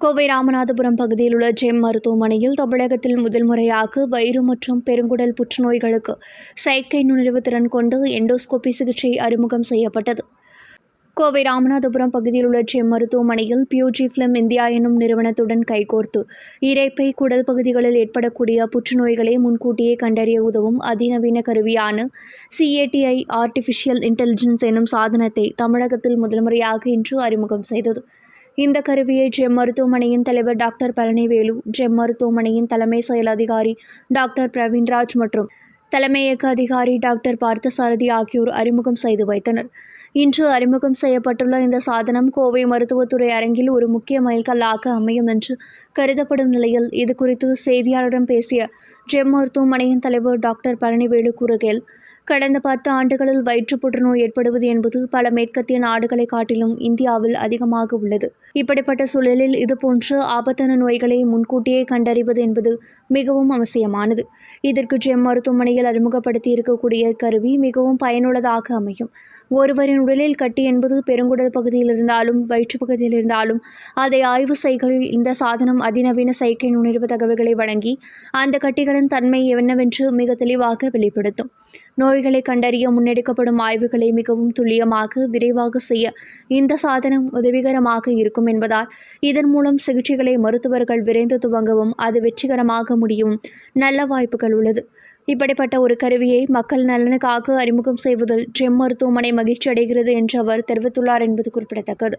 கோவை ராமநாதபுரம் பகுதியில் உள்ள ஜெம் மருத்துவமனையில் தமிழகத்தில் முதல் முறையாக வயிறு மற்றும் பெருங்குடல் புற்றுநோய்களுக்கு செயற்கை நுண்ணறிவு திறன் கொண்டு எண்டோஸ்கோபி சிகிச்சை அறிமுகம் செய்யப்பட்டது. கோவை ராமநாதபுரம் பகுதியில் உள்ள ஜெம் மருத்துவமனையில் பியூஜி ஃபிலிம் இந்தியா என்னும் நிறுவனத்துடன் கைகோர்த்து இரைப்பை குடல் பகுதிகளில் ஏற்படக்கூடிய புற்றுநோய்களை முன்கூட்டியே கண்டறிய உதவும் அதிநவீன கருவியான சிஏடிஐ ஆர்டிஃபிஷியல் இன்டெலிஜென்ஸ் எனும் சாதனத்தை தமிழகத்தில் முதல் முறையாக இன்று அறிமுகம் செய்தது. இந்த கருவியை ஜெம் மருத்துவமனையின் தலைவர் டாக்டர் பழனிவேலு ஜெம் மருத்துவமனையின் தலைமை செயல் அதிகாரி டாக்டர் பிரவீன்ராஜ் மற்றும் தலைமையக அதிகாரி டாக்டர் பார்த்தசாரதி ஆகியோர் அறிமுகம் செய்து வைத்தனர். இன்று அறிமுகம் செய்யப்பட்டுள்ள இந்த சாதனம் கோவை மருத்துவத்துறை அரங்கில் ஒரு முக்கிய மைல்கல்லாக அமையும் என்று கருதப்படும் நிலையில் இது குறித்து செய்தியாளரிடம் பேசிய ஜெம் மருத்துவமனையின் தலைவர் டாக்டர் பழனிவேலு கூறுகையில் கடந்த பத்து ஆண்டுகளில் வயிற்று புற்றுநோய் ஏற்படுவது என்பது பல மேற்கத்திய நாடுகளை காட்டிலும் இந்தியாவில் அதிகமாக உள்ளது. இப்படிப்பட்ட சூழலில் இதுபோன்ற ஆபத்தான நோய்களை முன்கூட்டியே கண்டறிவது என்பது மிகவும் அவசியமானது. இதற்கு ஜெம் மருத்துவமனையில் அறிமுகப்படுத்தி இருக்கக்கூடிய கருவி மிகவும் பயனுள்ளதாக அமையும். ஒருவரின் உடலில் கட்டி என்பது பெருங்குடல் பகுதியில் இருந்தாலும் வயிற்று பகுதியில் இருந்தாலும் அதை ஆய்வு செய்கையில் இந்த சாதனம் அதிநவீன செயற்கை நுண்ணறிவு தகவல்களை வழங்கி அந்த கட்டிகளின் தன்மை என்னவென்று மிக தெளிவாக வெளிப்படுத்தும். நோய்களை கண்டறிய முன்னெடுக்கப்படும் ஆய்வுகளை மிகவும் துல்லியமாக விரைவாக செய்ய இந்த சாதனம் உதவிகரமாக இருக்கும் என்பதால் இதன் மூலம் சிகிச்சைகளை மருத்துவர்கள் விரைந்து துவங்கவும் அது வெற்றிகரமாக முடியும். நல்ல வாய்ப்புகள் உள்ளது. இப்படிப்பட்ட ஒரு கருவியை மக்கள் நலனுக்காக அறிமுகம் செய்வதில் ஜெம் மருத்துவமனை மகிழ்ச்சி அடைகிறது என்று அவர் தெரிவித்துள்ளார் என்பது குறிப்பிடத்தக்கது.